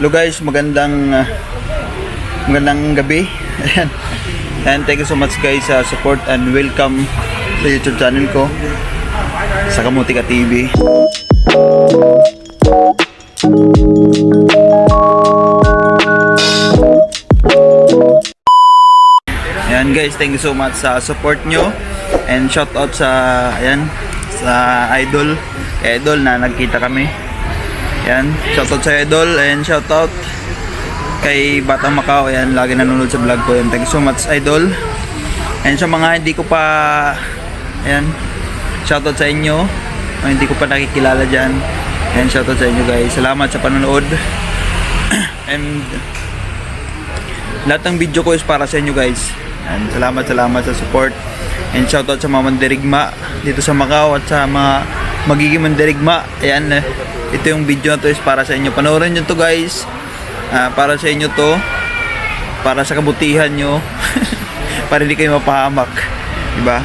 Hello guys, magandang uh, magandang gabi. Ayan. And thank you so much guys sa support and welcome sa YouTube channel ko sa Kamutika TV. Ayan guys, thank you so much sa support nyo and shout out sa ayan sa idol idol na nagkita kami. Ayan, shout out sa idol and shout out kay Batang Macau. Ayan, lagi nanonood sa vlog ko. Ayan, thank you so much idol. And sa mga hindi ko pa ayan, shout out sa inyo. Mga hindi ko pa nakikilala diyan. Ayan, shout out sa inyo guys. Salamat sa panonood. and lahat ng video ko is para sa inyo guys. And salamat salamat sa support. And shoutout sa mga mandirigma dito sa Macau at sa mga magiging mandirigma. Ayan, eh, ito yung video na to is para sa inyo. Panoorin nyo to guys. Ah, para sa inyo to. Para sa kabutihan nyo. para hindi kayo mapahamak. Diba?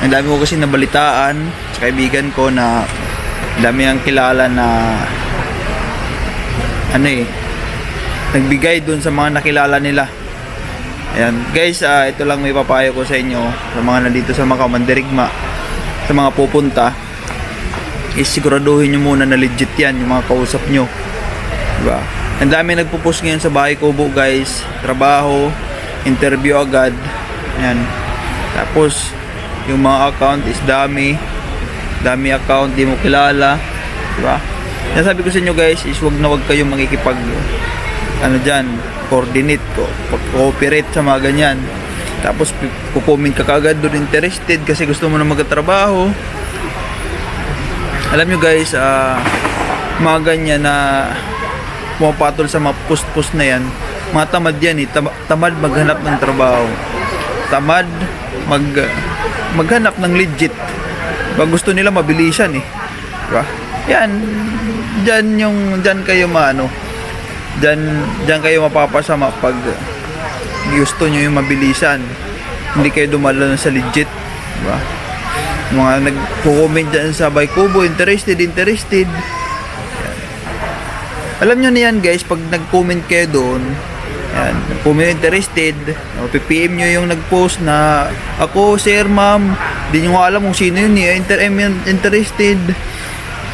Ang dami ko kasi nabalitaan sa kaibigan ko na dami ang kilala na ano eh nagbigay dun sa mga nakilala nila. Ayan, guys, ah, ito lang may papayo ko sa inyo sa mga nandito sa Macau, Mandirigma, sa mga pupunta. Is siguraduhin nyo muna na legit yan, yung mga kausap nyo. Diba? Ang dami nagpo-post ngayon sa bahay kubo, guys. Trabaho, interview agad. Ayan. Tapos, yung mga account is dami. Dami account, di mo kilala. Diba? Yan sabi ko sa inyo guys, is wag na wag kayong makikipag ano dyan, coordinate ko, cooperate sa mga ganyan. Tapos kukumin ka kagad doon interested kasi gusto mo na magtrabaho. Alam nyo guys, ah mga ganyan na pumapatol sa mga post-post na yan, mga tamad yan eh, Tam- tamad maghanap ng trabaho. Tamad mag maghanap ng legit. Ba gusto nila mabilisan eh. Diba? Yan, dyan yung, dyan kayo maano, dyan, dyan kayo mapapasama pag gusto nyo yung mabilisan. Hindi kayo dumalo sa legit. Diba? Mga nag-comment dyan sa Baykubo, interested, interested. Alam nyo na yan guys, pag nag-comment kayo doon, yan, comment interested, o PPM nyo yung nag-post na ako, sir, ma'am, di nyo alam kung sino yun eh, inter I'm interested,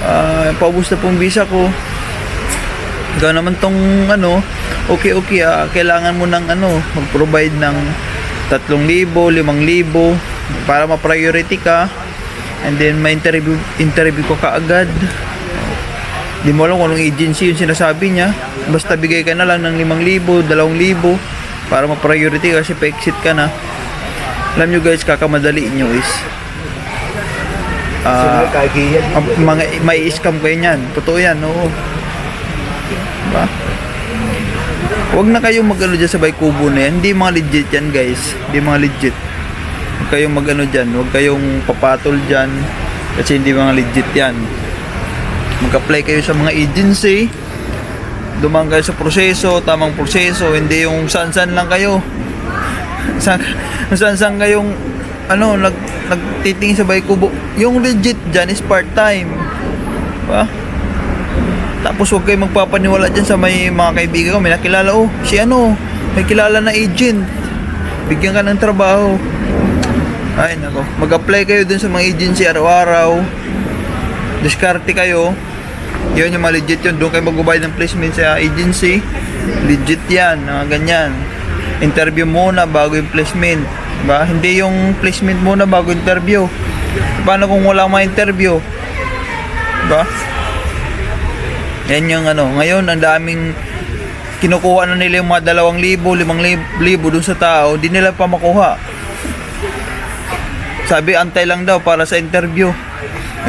uh, paubos na pong visa ko, ikaw naman tong ano, okay okay ah, kailangan mo ng ano, mag-provide ng 3,000, 5,000 para ma-priority ka. And then may interview interview ko kaagad. Di mo alam kung anong agency yung sinasabi niya. Basta bigay ka na lang ng 5,000, 2,000 para ma-priority kasi pa-exit ka na. Alam nyo guys, kakamadali nyo is ang mga may scam kayo niyan. Totoo yan, oo. Diba? Huwag na kayong mag-ano dyan sa Baykubo na yan. Hindi mga legit yan guys. Hindi mga legit. Huwag kayong mag-ano dyan. Huwag kayong papatol dyan. Kasi hindi mga legit yan. Mag-apply kayo sa mga agency. Dumaan kayo sa proseso, tamang proseso. Hindi yung saan-saan lang kayo. Saan, saan-saan kayong ano, nag, nagtitingin sa Baykubo. Yung legit dyan is part-time. Diba? Tapos huwag kayo magpapaniwala dyan sa may mga kaibigan ko. May nakilala, oh, si ano, may kilala na agent. Bigyan ka ng trabaho. Ay, nako. Mag-apply kayo dun sa mga agency araw-araw. Diskarte kayo. Yun yung mga legit yun. Doon kayo magbabayad ng placement sa agency. Legit yan, mga ganyan. Interview muna bago yung placement. Diba? Hindi yung placement muna bago interview. Paano kung wala mga interview? Diba? Yan yung ano, ngayon ang daming kinukuha na nila yung mga dalawang libo, limang lib- libo dun sa tao, di nila pa makuha. Sabi, antay lang daw para sa interview.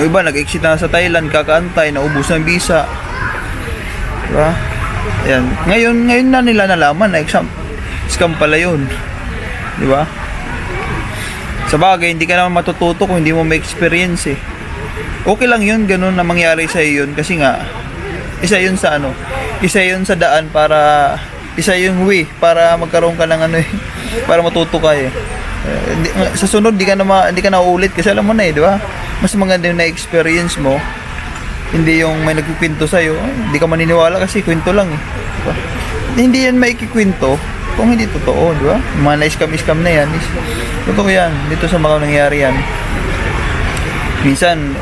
Yung iba, nag-exit na sa Thailand, kakaantay, naubos ng visa. Diba? Yan. Ngayon, ngayon na nila nalaman na exam, scam pala yun. Diba? Sa bagay, hindi ka naman matututo kung hindi mo may experience eh. Okay lang yun, ganun na mangyari sa yun kasi nga, isa yun sa ano, isa yun sa daan para, isa yung way para magkaroon ka ng ano eh, para matuto ka eh. Di- sa sunod, di ka na, ma, di ka na uulit kasi alam mo na eh, di ba? Mas maganda yung na-experience mo, hindi yung may nagpipinto sa'yo, ay, hindi ka maniniwala kasi kwento lang eh. Diba? Hindi yan maikikwento kung hindi totoo, di ba? Yung Mga na-scam-scam na yan, is, totoo yan. Dito sa mga nangyari yan. Minsan,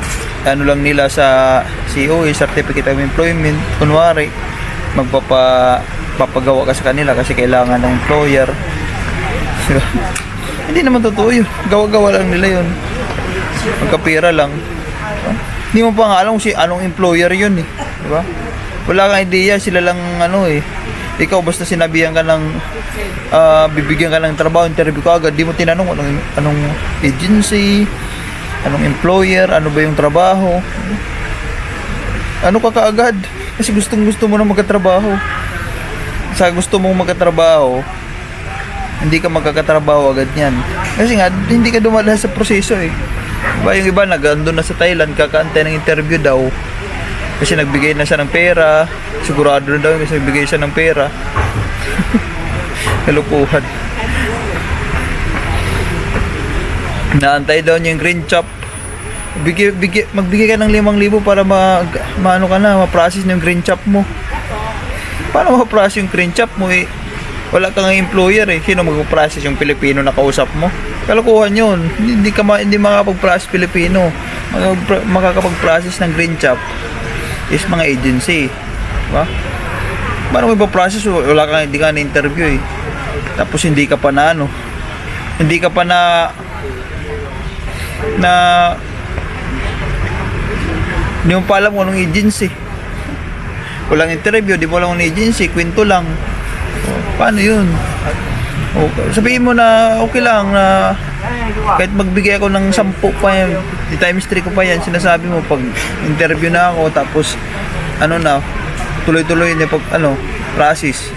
ano lang nila sa COE, Certificate of Employment, kunwari, magpapa papagawa ka sa kanila kasi kailangan ng employer. Hindi naman totoo yun. Gawa-gawa lang nila yun. Magkapira lang. Hindi mo pa nga alam si anong employer yun eh. Diba? Wala kang idea, sila lang ano eh. Ikaw basta sinabihan ka ng ah, bibigyan ka ng trabaho, interview ka agad, di mo tinanong anong, anong agency, anong employer, ano ba yung trabaho. Ano ka kaagad? Kasi gustong gusto mo na magkatrabaho. Sa gusto mong magkatrabaho, hindi ka magkakatrabaho agad yan. Kasi nga, hindi ka dumadaan sa proseso eh. Diba yung iba nag-ando na sa Thailand, kakaantay ng interview daw. Kasi nagbigay na siya ng pera. Sigurado na daw kasi nagbigay siya ng pera. Kalukuhan. Naantay daw niya yung green chop. Bigay, bigay, magbigay ka ng 5,000 para mag, maano ka na, ma-process yung green chop mo. Paano ma-process yung green chop mo eh? Wala kang employer eh. Sino mag-process yung Pilipino na kausap mo? Kalukuhan yun. Hindi, ka ma, hindi makakapag-process Pilipino. Makakapag- Makakapag-process ng green chop is mga agency. Diba? Paano mo ipaprocess? Wala ka, hindi ka na-interview eh. Tapos hindi ka pa na ano. Hindi ka pa na na hindi mo pa alam kung anong agency. Walang interview, di mo alam kung agency, kwento lang. Paano yun? Okay. Sabihin mo na okay lang na kahit magbigay ako ng 10 pa yan, times 3 ko pa yan, sinasabi mo pag interview na ako tapos ano na, tuloy-tuloy na pag ano, process.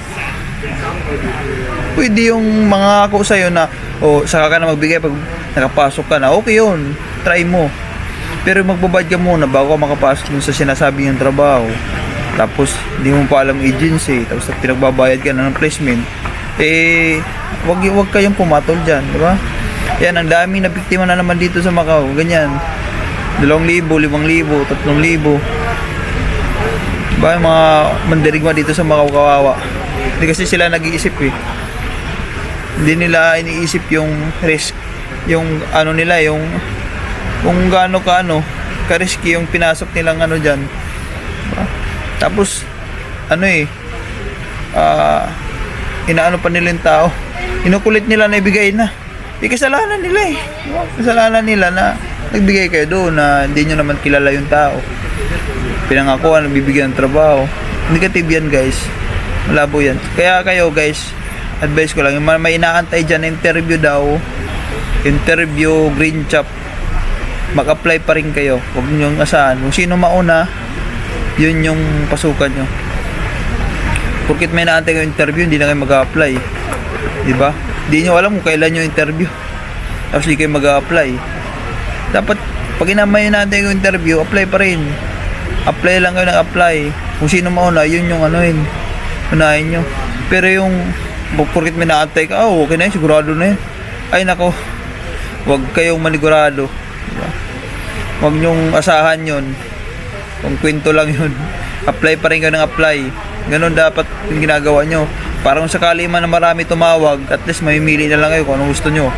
Pwede yung mga ako sa'yo na o saka ka na magbigay pag nakapasok ka na, okay yun, try mo. Pero magbabad ka muna bago ka makapasok sa sinasabi yung trabaho. Tapos, hindi mo pa alam agency. Tapos, pinagbabayad ka na ng placement. Eh, wag, wag kayong pumatol dyan, di ba? Yan, ang daming na biktima na naman dito sa Macau. Ganyan. Dalawang libo, limang libo, tatlong libo. Diba, yung mga mandirigma dito sa Macau kawawa. Hindi kasi sila nag-iisip eh. Hindi nila iniisip yung risk. Yung ano nila, yung kung gaano ka ano, ka-risky yung pinasok nilang ano dyan. Tapos, ano eh, ah, inaano pa nila yung tao. Inukulit nila na ibigay na. Di kasalanan nila eh. Kasalanan nila na nagbigay kayo doon na hindi nyo naman kilala yung tao. Pinangakuan, bibigyan ng trabaho. Negative yan guys. Malabo yan. Kaya kayo guys, advice ko lang, yung may inaantay dyan interview daw, interview, green chop, mag-apply pa rin kayo. Huwag nyo asahan. Kung sino mauna, yun yung pasukan nyo. Porkit may naantay kayo interview, hindi na kayo mag-apply. Di ba? Hindi nyo alam kung kailan yung interview. Tapos hindi kayo mag-apply. Dapat, pag inamay natin yung interview, apply pa rin. Apply lang kayo ng apply. Kung sino mauna, yun yung ano yun. Unahin nyo. Pero yung, porkit may naantay ka, oh, okay na yun, sigurado na yun. Ay nako, huwag kayong manigurado. Diba? Huwag nyong asahan yun. Kung kwento lang yun. Apply pa rin kayo ng apply. Ganun dapat yung ginagawa nyo. Parang sakali man na marami tumawag, at least mamimili na lang kayo kung anong gusto nyo.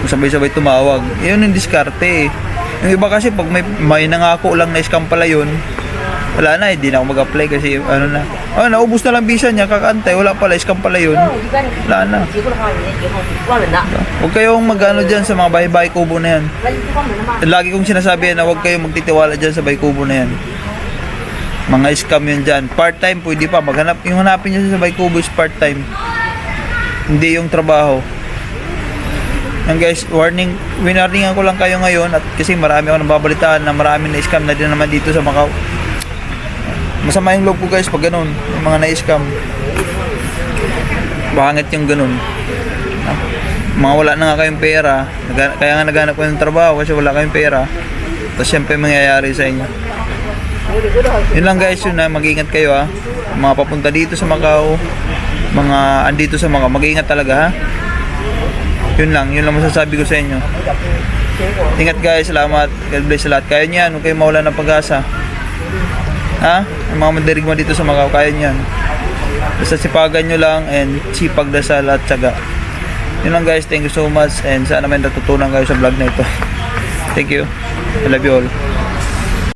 Kung sabay-sabay tumawag. Yun yung diskarte eh. Yung iba kasi pag may, may nangako lang na scam pala yun, wala na, hindi na ako mag-apply kasi ano na. Oh, naubos na lang visa niya, kakantay, wala pala, scam pala yun. Wala na. Huwag kayong mag-ano dyan sa mga bahay-bahay kubo na yan. Lagi kong sinasabi na huwag kayong magtitiwala dyan sa bahay kubo na yan. Mga scam yun dyan. Part-time pwede pa. Maghanap, yung hanapin nyo sa bahay kubo is part-time. Hindi yung trabaho. Yan guys, warning, winarningan ko lang kayo ngayon at kasi marami ako nababalitaan na marami na scam na din naman dito sa Macau. Masama yung loob ko guys pag ganun, yung mga na-scam. Bangit yung ganun. Ah, Mga wala na nga kayong pera, kaya nga naghanap ko ng trabaho kasi wala kayong pera. Tapos syempre mangyayari sa inyo. Yun lang guys, yun na, mag-ingat kayo ha. Mga papunta dito sa Macau, mga andito sa Macau, mag-ingat talaga ha. Yun lang, yun lang masasabi ko sa inyo. Ingat guys, salamat. God bless sa lahat. Kaya niyan, huwag kayong mawala ng pag-asa. Ha? Ang mga mandirigma dito sa Macau, kaya niyan. Basta sipagan nyo lang and sipag dasal at tsaga. Yun lang guys, thank you so much and sana may natutunan kayo sa vlog na ito. Thank you. I love you all.